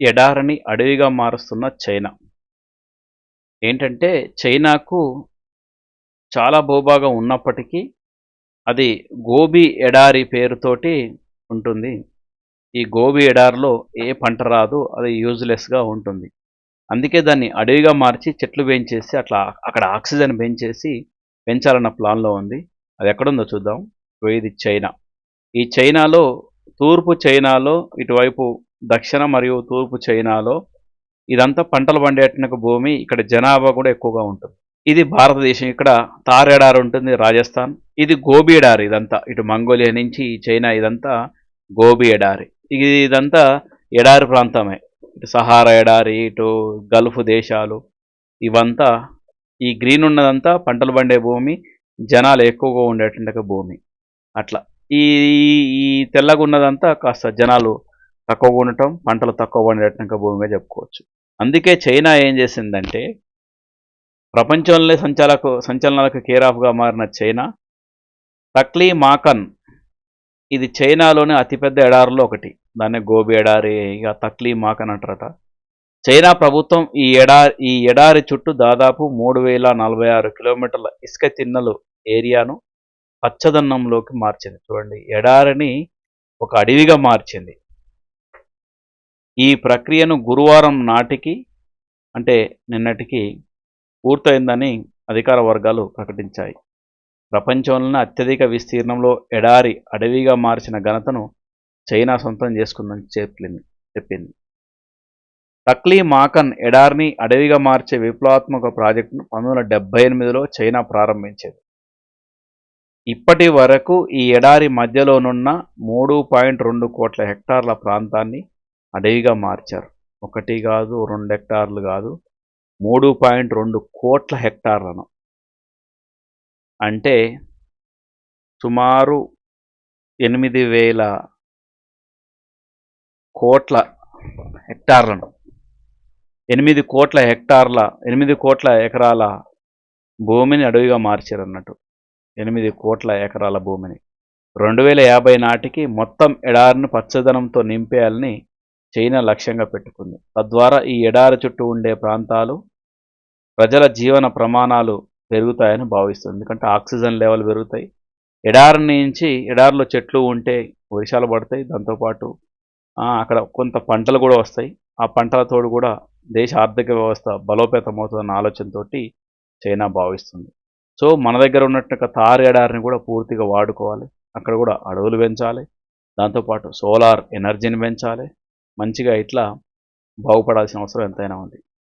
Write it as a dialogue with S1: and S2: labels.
S1: ఎడారిని అడవిగా మారుస్తున్న China. ఏంటంటే చైనాకు చాలా భూభాగం ఉన్నప్పటికీ అది గోబీ ఎడారి పేరుతోటి ఉంటుంది. ఈ గోబీ ఎడారిలో ఏ పంట రాదు అది యూజ్లెస్గా ఉంటుంది. అందుకే దాన్ని అడవిగా మార్చి చెట్లు పెంచేసి అట్లా అక్కడ ఆక్సిజన్ పెంచేసి పెంచాలన్న ప్లాన్లో ఉంది. అది ఎక్కడుందో చూద్దాం. ఇది చైనా. ఈ చైనాలో తూర్పు చైనాలో ఇటువైపు దక్షిణ మరియు తూర్పు చైనాలో ఇదంతా పంటలు పండేటకు భూమి ఇక్కడ జనాభా కూడా ఎక్కువగా ఉంటుంది. ఇది భారతదేశం ఇక్కడ తారేడారు ఎడారి ఉంటుంది రాజస్థాన్. ఇది గోబీ ఎడారి ఇదంతా. ఇటు మంగోలియా నుంచి చైనా ఇదంతా గోబీ ఎడారి ఇది ఇదంతా ఎడారి ప్రాంతమే. ఇటు సహారా ఎడారి ఇటు గల్ఫ్ దేశాలు ఇవంతా ఈ గ్రీన్ ఉన్నదంతా పంటలు పండే భూమి జనాలు ఎక్కువగా ఉండేటువంటి భూమి. అట్లా. ఈ ఈ తెల్లగా ఉన్నదంతా కాస్త జనాలు తక్కువగా ఉండటం పంటలు తక్కువ పండేటువంటి భూమిగా చెప్పుకోవచ్చు. అందుకే చైనా ఏం చేసిందంటే ప్రపంచంలో సంచాలకు సంచలనాలకు కేర్ ఆఫ్గా మారిన చైనా తక్లీ మాకన్ ఇది చైనాలోనే అతిపెద్ద ఎడారిలో ఒకటి. దాన్ని గోబి ఎడారి ఇక తక్లీ మాకన్ అంటారట. చైనా ప్రభుత్వం ఈ ఎడారి ఈ ఎడారి చుట్టూ దాదాపు మూడు వేల నలభై ఆరు కిలోమీటర్ల ఇసుక తిన్నలు ఏరియాను పచ్చదన్నంలోకి మార్చింది. చూడండి ఎడారిని ఒక అడవిగా మార్చింది. ఈ ప్రక్రియను గురువారం నాటికి అంటే నిన్నటికి పూర్తయిందని అధికార వర్గాలు ప్రకటించాయి. ప్రపంచంలోనే అత్యధిక విస్తీర్ణంలో ఎడారి అడవిగా మార్చిన ఘనతను చైనా సొంతం చేసుకుందని చెప్పింది చెప్పింది. టక్లీ మాకన్ ఎడారిని అడవిగా మార్చే విప్లవాత్మక ప్రాజెక్టును పంతొమ్మిది వందల డెబ్బై ఎనిమిదిలో చైనా ప్రారంభించేది. ఇప్పటి వరకు ఈ ఎడారి మధ్యలోనున్న మూడు పాయింట్ రెండు కోట్ల హెక్టార్ల ప్రాంతాన్ని అడవిగా మార్చారు. ఒకటి కాదు రెండు హెక్టార్లు కాదు మూడు పాయింట్ రెండు కోట్ల హెక్టార్లను అంటే సుమారు ఎనిమిది వేల కోట్ల హెక్టార్లను ఎనిమిది కోట్ల హెక్టార్ల ఎనిమిది కోట్ల ఎకరాల భూమిని అడవిగా మార్చారు అన్నట్టు. ఎనిమిది కోట్ల ఎకరాల భూమిని. రెండు వేల యాభై నాటికి మొత్తం ఎడారిని పచ్చదనంతో నింపేయాలని చైనా లక్ష్యంగా పెట్టుకుంది. తద్వారా ఈ ఎడారి చుట్టూ ఉండే ప్రాంతాలు ప్రజల జీవన ప్రమాణాలు పెరుగుతాయని భావిస్తుంది. ఎందుకంటే ఆక్సిజన్ లెవెల్ పెరుగుతాయి. ఎడారి నుంచి ఎడారిలో చెట్లు ఉంటే వర్షాలు పడతాయి. దాంతోపాటు అక్కడ కొంత పంటలు కూడా వస్తాయి. ఆ పంటలతోడు కూడా దేశ ఆర్థిక వ్యవస్థ బలోపేతం అవుతుందన్న ఆలోచనతో చైనా భావిస్తుంది. సో మన దగ్గర ఉన్నట్టు తారు ఎడారిని కూడా పూర్తిగా వాడుకోవాలి. అక్కడ కూడా అడవులు పెంచాలి. దాంతోపాటు సోలార్ ఎనర్జీని పెంచాలి. మంచిగా ఇట్లా బాగుపడాల్సిన అవసరం ఎంతైనా ఉంది.